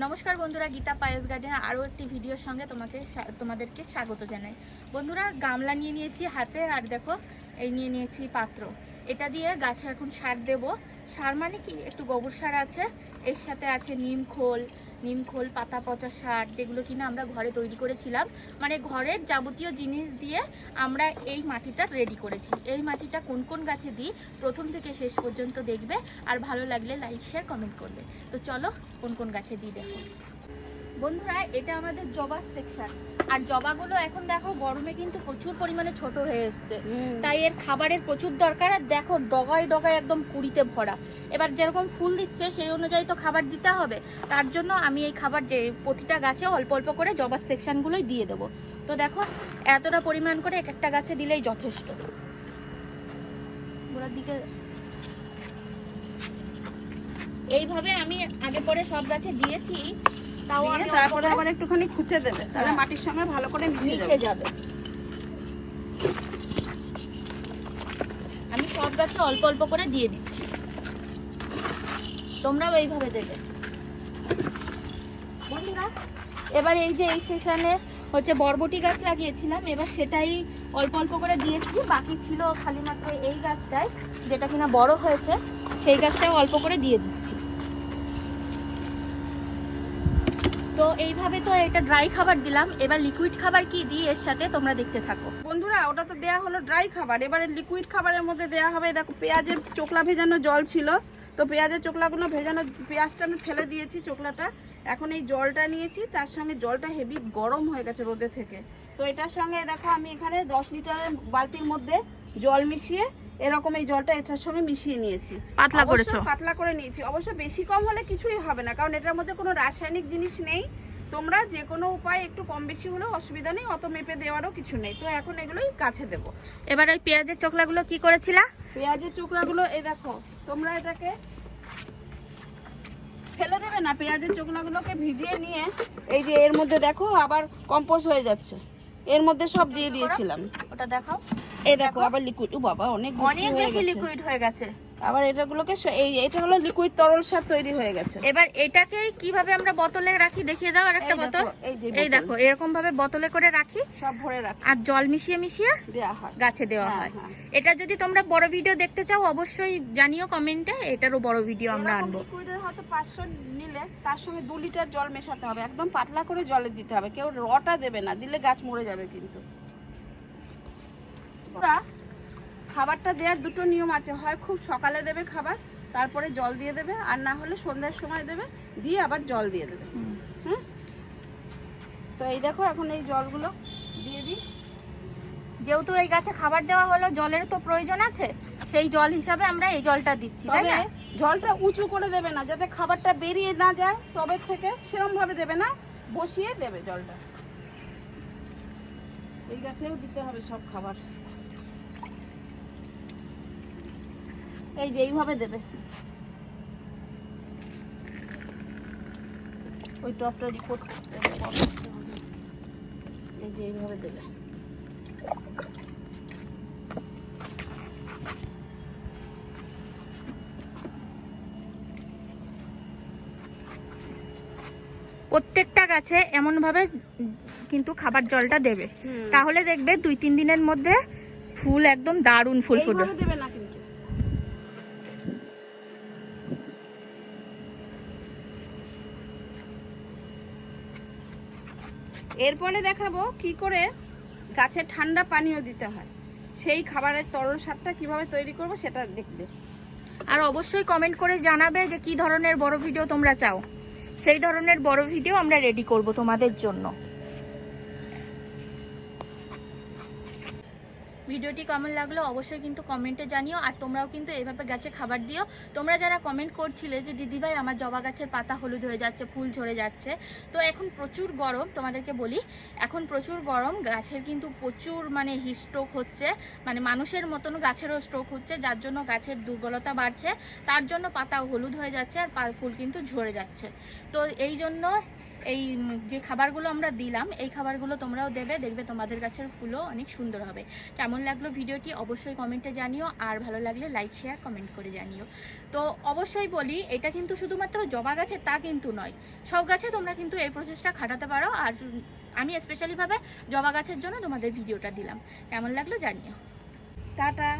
নমস্কার বন্ধুরা, গীতা পায়েস গার্ডেন আরও একটি ভিডিওর সঙ্গে তোমাকে তোমাদেরকে স্বাগত জানাই। বন্ধুরা, গামলা নিয়ে নিয়েছি হাতে, আর দেখো, এই নিয়ে নিয়েছি পাত্র। এটা দিয়ে গাছে এখন সার দেব। সার মানে কি? একটু গোবর সার আছে, এর সাথে আছে নিম খোল নিম খোল, পাতা, পচা সার যেগুলো কিনা আমরা ঘরে তৈরি করেছিলাম। মানে ঘরের যাবতীয় জিনিস দিয়ে আমরা এই মাটিটা রেডি করেছি। এই মাটিটা কোন কোন গাছে দিই, প্রথম থেকে শেষ পর্যন্ত দেখবে। আর ভালো লাগলে লাইক শেয়ার কমেন্ট করবে। তো চলো কোন কোন গাছে দিই দেখো। বন্ধুরা, এটা আমাদের জবা সেকশন। আর জবাগুলো এখন দেখো গরমে কিন্তু প্রচুর পরিমাণে ছোট হয়ে এসছে। তাই এর খাবারের প্রচুর দরকার। আর দেখো ডগায় ডগায় একদম কুড়িতে ভরা। এবার যেরকম ফুল দিচ্ছে সেই অনুযায়ী তো খাবার দিতে হবে। তার জন্য আমি এই খাবার যে প্রতিটা গাছে অল্প অল্প করে জবার সেকশনগুলোই দিয়ে দেবো। তো দেখো এতটা পরিমাণ করে এক একটা গাছে দিলেই যথেষ্ট। গোড়ার দিকে এইভাবে আমি আগে পরে সব গাছে দিয়েছি। দিয়ে আমি তারপরে আবার একটুখানি খুঁচে দেবে। তাহলে হ্যাঁ। মাটির সঙ্গে ভালো করে মিশে যাবে। আমি সব গাছে অল্প অল্প করে দিয়ে দিচ্ছি। তোমরাও এইভাবে দেবে। বন্ধুরা এবার এই যে এই সেশনে হচ্ছে বরবটি গাছ লাগিয়েছিলাম এবার সেটাই অল্প অল্প করে দিয়েছি। বাকি ছিল খালি মাত্র এই গাছটাই যেটা কিনা বড় হয়েছে সেই গাছটাও অল্প করে দিয়ে দিচ্ছি। তো এইভাবে তো এটা ড্রাই খাবার দিলাম। এবার লিকুইড খাবার কি দিই এর সাথে তোমরা দেখতে থাকো। বন্ধুরা, ওটা তো দেয়া হলো ড্রাই খাবার। এবারে লিকুইড খাবারের মধ্যে দেয়া হবে, দেখো, পেঁয়াজের চোকলা ভেজানো জল ছিল। তো পেঁয়াজের চোকলাগুলো ভেজানো, পেঁয়াজটা আমি ফেলে দিয়েছি চোকলাটা। এখন এই জলটা নিয়েছি, তার সঙ্গে জলটা হেভি গরম হয়ে গেছে রোদে থেকে। তো এটার সঙ্গে দেখো, আমি এখানে দশ লিটারের বালতির মধ্যে জল মিশিয়ে এরকম এই জলটা এটার সঙ্গে মিশিয়ে নিয়েছি। পাতলা অবশ্য করেছ? পাতলা করে নিয়েছি। অবশ্য বেশি কম হলে কিছুই হবে না কারণ এটার মধ্যে কোনো রাসায়নিক জিনিস নেই। তোমরা যে কোনো উপায় একটু কম বেশি হলেও অসুবিধা নেই অত মেপে দেওয়ারও কিছু নেই। তো এখন এগুলোই কাছে দেবো। এবার ওই পেঁয়াজের চোখলাগুলো কি করেছিলা? পেঁয়াজের চোকলাগুলো এই দেখো তোমরা এটাকে ফেলে দেবে না? পেঁয়াজের চোকলাগুলোকে ভিজিয়ে নিয়ে এই যে এর মধ্যে দেখো আবার কম্পোস্ট হয়ে যাচ্ছে। এর মধ্যে সব দিয়ে দিয়েছিলাম। ওটা দেখাও। এই দেখো আবার লিকুইড ও বাবা অনেক অনেক বেশি লিকুইড হয়ে গেছে। আবার এটাগুলোকে এই এটা হলো লিকুইড তরল সার তৈরি হয়ে গেছে। এবার এটাকে কীভাবে আমরা বোতলে রাখি দেখিয়ে দাও আর একটা বোতল। এই দেখো এরকম ভাবে বোতলে করে রাখি। সব ভরে রাখি। আর জল মিশিয়ে মিশিয়ে দেওয়া হয়। গাছে দেওয়া হ্যাঁ, হয়। হ্যাঁ। এটা যদি তোমরা বড় ভিডিও দেখতে চাও অবশ্যই জানিও কমেন্টে এটারও বড় ভিডিও আমরা আনব। লিকুইডের হয়তো পাঁচশো নিলে তার সঙ্গে দু লিটার জল মেশাতে হবে। একদম পাতলা করে জলে দিতে হবে। কেউ রটা দেবে না দিলে গাছ মরে যাবে কিন্তু। খাবারটা দেওয়ার দুটো নিয়ম আছে। হয় খুব সকালে দেবে খাবার তারপরে জল দিয়ে দেবে আর না হলে সন্ধ্যার সময় দেবে দিয়ে আবার জল দিয়ে দেবে। হুম। তো এই দেখো এখন এই জলগুলো দিয়ে দিই। যেহেতু এই গাছে খাবার দেওয়া হলো জলের তো প্রয়োজন আছে সেই জল হিসাবে আমরা এই জলটা দিচ্ছি তাই তবে না জলটা উঁচু করে দেবে না যাতে খাবারটা বেরিয়ে না যায় টবের থেকে সেরকম ভাবে দেবে না বসিয়ে দেবে জলটা। এই গাছেও দিতে হবে সব খাবার। এই যে এইভাবে দেবে। ওই টপটা রিপোর্ট করতে। এই যে এইভাবে দেবে। প্রত্যেকটা গাছে এমন ভাবে কিন্তু খাবার জলটা দেবে। তাহলে দেখবে দুই তিন দিনের মধ্যে ফুল একদম দারুণ ফুল ফুটবে। দেবে না কিন্তু। এরপরে দেখাবো কি করে গাছে ঠান্ডা পানীয় দিতে হয়। সেই খাবারের তরল সারটা কীভাবে তৈরি করব সেটা দেখবে। আর অবশ্যই কমেন্ট করে জানাবে যে কি ধরনের বড় ভিডিও তোমরা চাও। সেই ধরনের বড় ভিডিও আমরা রেডি করব তোমাদের জন্য। ভিডিওটি কেমন লাগল অবশ্যই কিন্তু কমেন্টে জানিও, আর তোমরাও কিন্তু এইভাবে গাছে খাবার দিও। তোমরা যারা কমেন্ট করছিলে যে, দিদিভাই, আমার জবা গাছের পাতা হলুদ হয়ে যাচ্ছে, ফুল ঝরে যাচ্ছে। তো এখন প্রচুর গরম, তোমাদেরকে বলি, এখন প্রচুর গরম, গাছের কিন্তু প্রচুর মানে হিস্ট্রোক হচ্ছে মানে মানুষের মতন গাছেরও স্ট্রোক হচ্ছে, যার জন্য গাছের দুর্বলতা বাড়ছে, তার জন্য পাতা হলুদ হয়ে যাচ্ছে, আর ফুল কিন্তু ঝরে যাচ্ছে। তো এই জন্য এই যে খাবারগুলো আমরা দিলাম, এই খাবারগুলো তোমরাও দেবে, দেখবে তোমাদের গাছের ফুলও অনেক সুন্দর হবে। কেমন লাগল ভিডিওটি অবশ্যই কমেন্টে জানিও, আর ভালো লাগলে লাইক শেয়ার কমেন্ট করে জানিও। তো অবশ্যই বলি, এটা কিন্তু শুধুমাত্র জবা গাছে তা কিন্তু নয়, সব গাছে তোমরা কিন্তু এই প্রসেসটা খাটাতে পারো, আর আমি স্পেশালিভাবে জবা গাছের জন্য তোমাদের ভিডিওটা দিলাম। কেমন লাগল জানিও। টাটা।